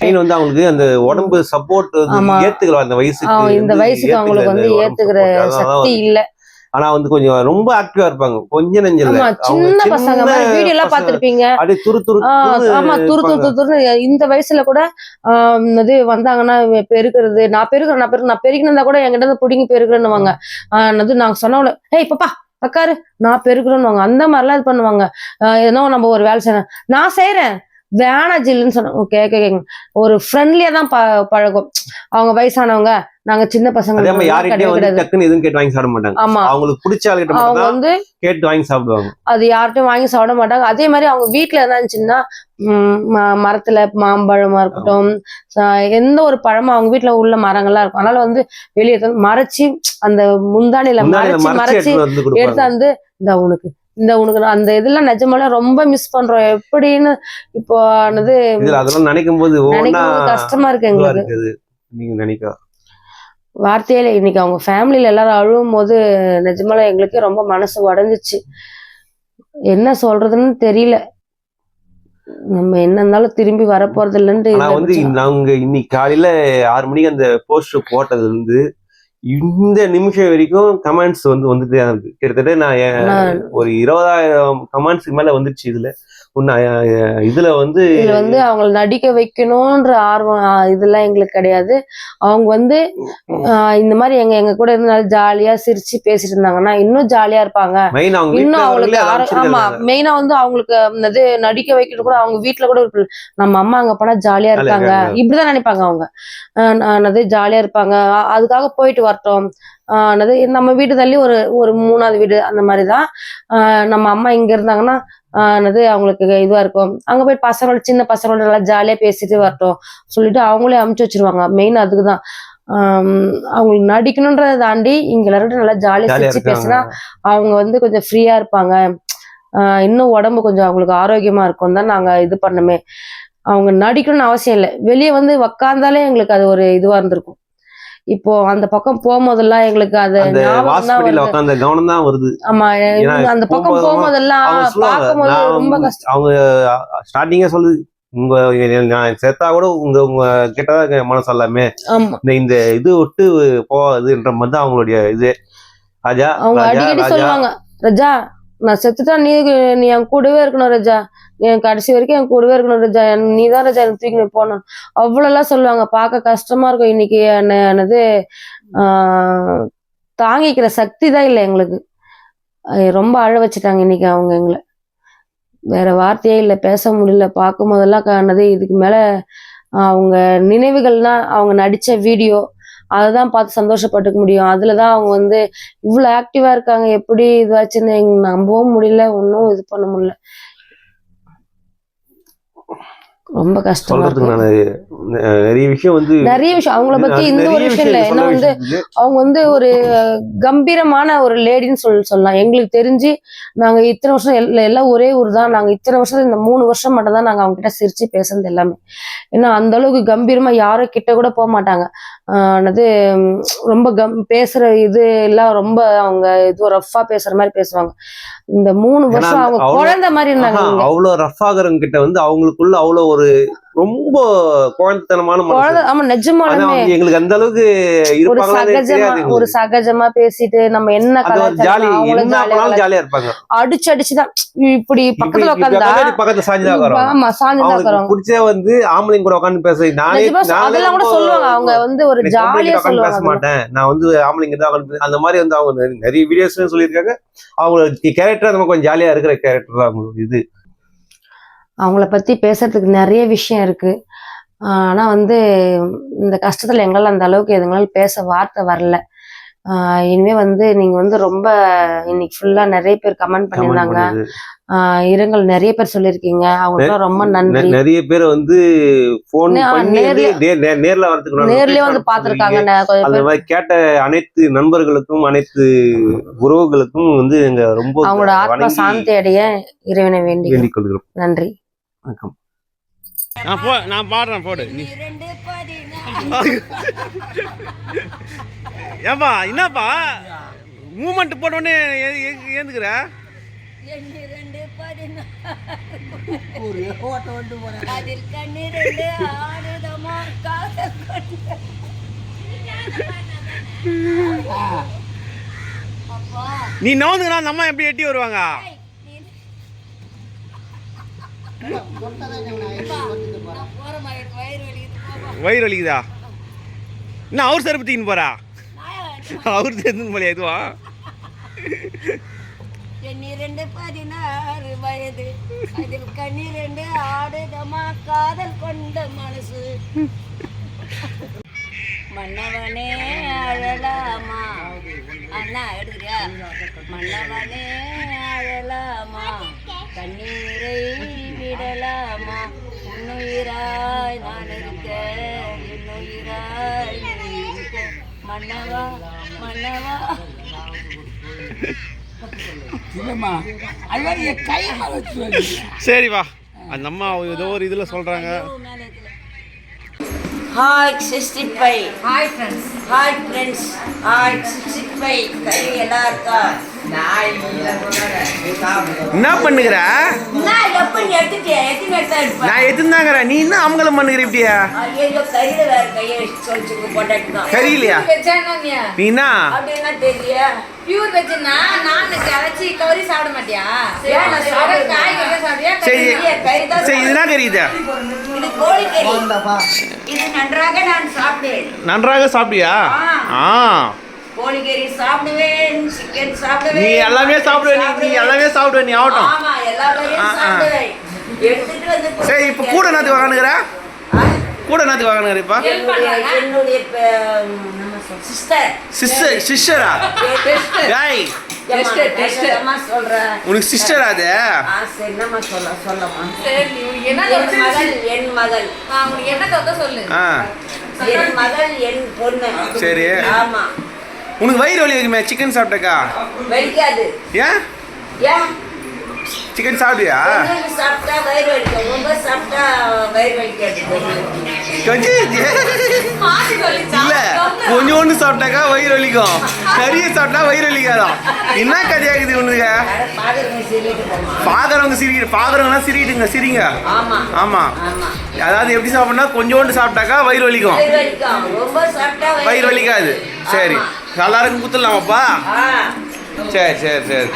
Main வந்து அவங்களுக்கு அந்த உடம்பு சப்போர்ட். ஏத்துக்கல அந்த வயசுக்கு ஆஹ் இந்த வயசுக்கு அவங்களுக்கு வந்து ஏத்துக்கிற சக்தி இல்ல. ஆனா வந்து கொஞ்சம் ரொம்ப ஆக்டிவா இருப்பாங்க. கொஞ்ச நெஞ்சல சின்ன பசங்க மாதிரி வீடியோ எல்லாம் பாத்திருப்பீங்க அப்படியே துரு துரு ஆமா துரு துரு இந்த வயசுல கூட ஆஹ் இது வந்தாங்கன்னா பெருக்கிறது நான் பெருக்கிறேன் நான் பெருக்கு நான் பெருக்கினா கூட என்கிட்ட இருந்து பிடிங்கி பெருக்கிறேன்னுவாங்க. ஆஹ் அது நாங்க சொன்னவள ஏய் பாப்பா அக்காரு நான் பெருக்கிறேன்னு அந்த மாதிரிலாம் இது பண்ணுவாங்க. ஏதோ நம்ம ஒரு வேலை செய்யணும் நான் செய்யறேன். வேணா ஜில்லுன்னு சொன்ன கேட்க கேட்க ஒரு ஃப்ரெண்ட்லியா தான் ப பழகும். அவங்க வயசானவங்க நாங்க சின்ன பசங்க அதே மாதிரி யார்கிட்டயும் வந்து டக்குன்னு எதுவும் கேட்டு வாங்கி சாப்பிட மாட்டாங்க. ஆமா. அவங்களுக்கு பிடிச்ச ஆளுகிட்ட அவங்க வந்து கேட்டு வாங்கி சாப்பிடுவாங்க. அது யார்கிட்டயும் வாங்கி சாப்பிட மாட்டாங்க. அதே மாதிரி அவங்க வீட்டுல இருந்துச்சுன்னா ம், ம- மரத்துல மாம்பழமா இருக்கட்டும் எந்த ஒரு பழமும் அவங்க வீட்டுல உள்ள மரங்கள்லாம் இருக்கும். அதனால வந்து வெளியே மறைச்சு அந்த முந்தானில மறைச்சு மறைச்சு எடுத்து வந்து இந்த உனக்கு இந்த உனக்கு அந்த இதெல்லாம் நிஜமாலே ரொம்ப மிஸ் பண்றோம். எப்படின்னு இப்போ ஆனது அதெல்லாம் நினைக்கும் போது கஷ்டமா இருக்கு எங்களுக்கு. நீங்க நினைக்க வார்த்தையில இன்னைக்கு அவங்க ஃபேமிலியில எல்லாரும் அழுவும் போது நிஜமால எங்களுக்கே ரொம்ப மனசு உடஞ்சிச்சு. என்ன சொல்றதுன்னு தெரியல. நம்ம என்ன இருந்தாலும் திரும்பி வரப்போறது இல்லைன்ட்டு ஆனா வந்து. நாங்க இன்னைக்கு காலையில ஆறு மணிக்கு அந்த போஸ்டர் போட்டதுல இருந்து இந்த நிமிஷம் வரைக்கும் கமெண்ட்ஸ் வந்து வந்துட்டே இருக்கு. கிட்டத்தட்ட நான் நான் ஒரு இருபதாயிரம் கமெண்ட்ஸ்க்கு மேல வந்துருச்சு இதுல. இதுல வந்து இதுல வந்து அவங்கள நடிக்க வைக்கணும்ன்ற ஆர்வம் இதெல்லாம் எங்களுக்கு கிடையாது. அவங்க வந்து இந்த மாதிரி எங்க எங்க கூட இருந்தாலும் ஜாலியா சிரிச்சு பேசிட்டு இருந்தாங்கன்னா இன்னும் ஜாலியா இருப்பாங்க. இன்னும் வீட்டுல அவங்களுக்கு ஆமா. மெயினா வந்து அவங்களுக்கு இது நடிக்க வைக்கிறது கூட அவங்க வீட்ல கூட ஒரு நம்ம அம்மா அங்க போனா ஜாலியா இருக்காங்க. இப்படிதான் நினைப்பாங்க அவங்க. என்னது ஜாலியா இருப்பாங்க. அதுக்காக போயிட்டு வரட்டும். என்னது நம்ம வீட்டு தள்ளி ஒரு ஒரு மூணாவது வீடு அந்த மாதிரிதான். ஆஹ் நம்ம அம்மா இங்க இருந்தாங்கன்னா ஆஹ் என்னது அவங்களுக்கு இதுவா இருக்கும். அங்க போய் பசங்களோட சின்ன பசங்களோட நல்லா ஜாலியா பேசிட்டு வரட்டும். சொல்லிட்டு அவங்களே அமுச்சு வச்சிருவாங்க. மெயின் அதுக்குதான். ஆஹ் அவங்களுக்கு நடிக்கணுன்றதை தாண்டி இங்க எல்லாரும் நல்லா ஜாலியா ஜாலியா சிரிச்சு பேசினா அவங்க வந்து கொஞ்சம் ஃப்ரீயா இருப்பாங்க. இன்னும் உடம்பு கொஞ்சம் அவங்களுக்கு ஆரோக்கியமா இருக்கும் தான் நாங்க இது பண்ணமே. அவங்க நடிக்கணும்னு அவசியம் இல்லை. வெளியே வந்து உக்காந்தாலே எங்களுக்கு அது ஒரு இதுவா இருந்திருக்கும். இப்போ அந்த பக்கம் போகும்போதெல்லாம் எங்களுக்கு அது உட்காந்த கவனம் தான் வருது. ஆமா அந்த பக்கம் போகும்போதெல்லாம் பார்க்கும்போது ரொம்ப கஷ்டம். அவங்க ஸ்டார்டிங்கா சொல்லுது உங்க நான் செத்தா கூட உங்க உங்க கிட்டதான் மனசு எல்லாமே. இந்த இந்த இது விட்டு போகாதுன்ற மாதிரி தான் அவங்களுடைய இது. ராஜா அவங்க அடிக்கடி சொல்லுவாங்க ரஜா நான் செத்துட்டா நீ நீ என் கூடவே இருக்கணும் ரஜா. நீ என் கடைசி வரைக்கும் என் கூடவே இருக்கணும் ரஜா. நீ தான் ரஜா எனக்கு தூக்கி போகணும் அவ்வளோலாம் சொல்லுவாங்க. பார்க்க கஷ்டமா இருக்கும். இன்னைக்கு என்ன- என்னது தாங்கிக்கிற சக்தி தான் இல்லை எங்களுக்கு. ரொம்ப அழ வச்சுட்டாங்க இன்னைக்கு அவங்க எங்களை. வேற வார்த்தையே இல்லை. பேச முடியல. பார்க்கும் போதெல்லாம் காணது. இதுக்கு மேலே அவங்க நினைவுகள்னா அவங்க நடித்த வீடியோ அதை தான் பார்த்து சந்தோஷப்பட்டுக்க முடியும். அதில் தான் அவங்க வந்து இவ்வளோ ஆக்டிவா இருக்காங்க. எப்படி இதுவாச்சுன்னு எங்க நம்பவும் முடியல ஒன்றும் இது பண்ண முடியல. ரொம்ப கஷ்டமா நான் நிறைய விஷயம் வந்து நிறைய விஷயம். அவங்கள பத்தி இந்த ஒரு விஷயம் இல்ல ஏன்னா வந்து. அவங்க வந்து ஒரு கம்பீரமான ஒரு லேடின்னு சொல்லி சொல்லலாம். எங்களுக்கு தெரிஞ்சு நாங்க இத்தனை வருஷம் எல்~ எல்லாம் ஒரே ஊர் தான். நாங்க இத்தனை வருஷம் இந்த மூணு வருஷம் மட்டும் தான் நாங்க அவங்க கிட்ட சிரிச்சு பேசுனது எல்லாமே. ஏன்னா அந்த அளவுக்கு கம்பீரமா யாரும் கிட்ட கூட போக மாட்டாங்க. உம், ரொம்ப கம் பேசுற இது எல்லாம் ரொம்ப அவங்க இது ரஃப்பா பேசுற மாதிரி பேசுவாங்க. இந்த மூணு வருஷம் அவங்க குழந்தை மாதிரி இருந்தாங்க. அவ்வளவு ரஃப் ஆகுறவங்க கிட்ட வந்து அவங்களுக்குள்ள அவ்வளவு ஒரு ரொம்ப குழந்தைத்தனமான ஆமா அவங்க எங்களுக்கு அந்த அளவுக்கு ஒரு இருப்பாங்களான்னு சகஜமா தெரியாது ஒரு. சகஜமா பேசிட்டு நம்ம என்ன ஜாலி ஜாலியா இருப்பாங்க. அடிச்சு அடிச்சுதான். இப்படி இப்படி பக்கத்துல உட்கார்ந்து பக்கத்துல சாஞ்சுதான் உட்காருவாங்க. ஆமா உட்காருவாங்க பிடிச்ச வந்து ஆம்பளைங்க கூட உட்காந்து பேச நானே அதெல்லாம் கூட சொல்லுவாங்க. அவங்க வந்து ஒரு ஜாலியா உட்கார்ந்து பேச சொல்லுவாங்க. மாட்டேன் நான் வந்து ஆம்பளைங்க தான் அந்த மாதிரி வந்து அவங்க நிறைய- நிறைய வீடியோஸ் சொல்லியிருக்காங்க. அவங்க கேரக்டர் அந்த மாதிரி கொஞ்சம் ஜாலியா இருக்கிற கேரக்டர் தான் இது. அவங்கள பத்தி பேசுறதுக்கு நிறைய விஷயம் இருக்கு. ஆஹ் ஆனா வந்து இந்த கஷ்டத்துல எங்களால அந்த அளவுக்கு எங்களால பேச வார்த்தை வரல. இனிமே வந்து நீங்க வந்து ரொம்ப இன்னைக்கு ஃபுல்லா நிறைய பேர் கமெண்ட் பண்ணியிருந்தாங்க. இரங்கல் நிறைய பேர் சொல்லியிருக்கீங்க. அவங்களுக்குலாம் ரொம்ப நன்றி. நிறைய பேர் வந்து போன் நே- ஆ, பண்ணி வந்து நேர்ல- வரதுக்கு நேர்லயே வந்து பாத்திருக்காங்க அந்த. மாதிரி கேட்ட அனைத்து நண்பர்களுக்கும் அனைத்து உறவுகளுக்கும் வந்து எங்க ரொம்ப அவங்களோட ஆத்மா சாந்தி அடைய இறைவனை வேண்டி வேண்டிக் கொள்கிறோம் நன்றி. வணக்கம். நான் போ நான் பாடுறேன் போடு. நீ. ஏப்பா என்னப்பா? மூமெண்ட் போட்டோடனே ஏந்துக்கிற? நீ நோந்துனா அந்த அம்மா எப்படி எட்டி வருவாங்க ஏய், நீ- தொட்டதான் நான் வந்து போறேன் நான் போறேம்மா, எனக்கு வயிறு வலிக்குது, போப்பா. வயிறு வலிக்குதா என்ன அவர் செருப்பு தூக்கின்னு போறா? நாயா வேண்டாம். அவர் சேர்ந்து போலியா இதுவா? எண்ணிரண்டு பதினாறு வயது. அதில் கண்ணிரண்டு ஆடுதமா காதல் கொண்ட மனசு. மன்னவனே அழலாமா? அண்ணா எடுக்கிறியா மன்னவனே அழலாமா? கண்ணீரை விடலாமா? உன்னுயிராய் நான் இருக்க என்னுயிராய் இருக்க. மன்னவா மன்னவா. சரி வா. அந்த அம்மா ஏதோ ஒரு இதுல சொல்றாங்க. Hi sixty five hi friends hi friends hi sixty five கை எல்லாம் இருக்கா என்ன பண்ணுகிற? நான் எப்போ எடுத்துட்டேன் எத்தனை எடுத்தா எடுப்பேன் நான் எதுந்தாங்கிறேன் நீ என்ன அவங்களும் பண்ணுகிற இப்படியா ஐயோ கையில வேற கையை வச்சு சொல்லிச்சுங்க பொண்டாட்டி தான். சரி இல்லையா நீ? என்ன? அப்படின்னா தெரியல பியூர் வெஜ்னா நான் அரைச்சி கவரி சாப்பிட மாட்டியா? நான் சரி சரி இது? என்ன தெரியுது இது கோழிக்கறி வந்தப்பா இது நன்றாக நான் சாப்பிடுவேன். நன்றாக சாப்பிட்டியா? ஆ. கோழிக்கறி சாப்பிடுவேன் சிக்கன் சாப்பிடுவேன் நீ எல்லாமே சாப்பிடுவ நீ எல்லாமே சாப்பிடுவ நீ ஆகட்டும். ஆமா எல்லா ஆ, வகையும் ஆ. சாப்பிடுவேன். எடுத்துட்டு வந்து சரி இப்போ கூட வாங்கினுக்கிற? ஆ? கூட என்னத்துக்கு வாங்கினுக்கிற இப்போ? என்னுடைய சிஸ்டர் சிஸ்டர் சிஸ்டரா டேய் உனக்கு சிஸ்டர் அது ஆ சரி என்னம்மா சொல்ல சொல்லம்மா. சரி நீ உனக்கு என்ன என்? மகள் என் பொண்ணு. சரி. ஆமா. உனக்கு வயிறு வலி இருக்குமே சிக்கன் சாப்பிட்டக்கா? வலிக்காது. ஏன்? ஏன்? சிக்கன் சாப்பிட்டியா கொஞ்சம் சாப்பிட்டா வயிறு வலிக்கும் ரொம்ப சாப்பிட்டா வயிறு வலிக்காது கொஞ்சம் இல்ல கொஞ்சோண்டு சாப்பிட்டாக்கா வயிறு வலிக்கும் நிறைய சாப்பிட்டா வயிறு வலிக்காதான் என்ன கதையாகுது உனக்கு? பாக்குறவங்க சிரிக்கிட்டு பாக்குறவங்க சிரிக்கிட்டுங்க சிரிங்க ஆமா. அதாவது எப்படி சாப்பிடனா கொஞ்சோண்டு சாப்பிட்டாக்கா வயிறு வலிக்கும் வயிறு வலிக்காது சரி. எல்லாருக்கும் குத்துடலாமாப்பா? சரி சரி சரி.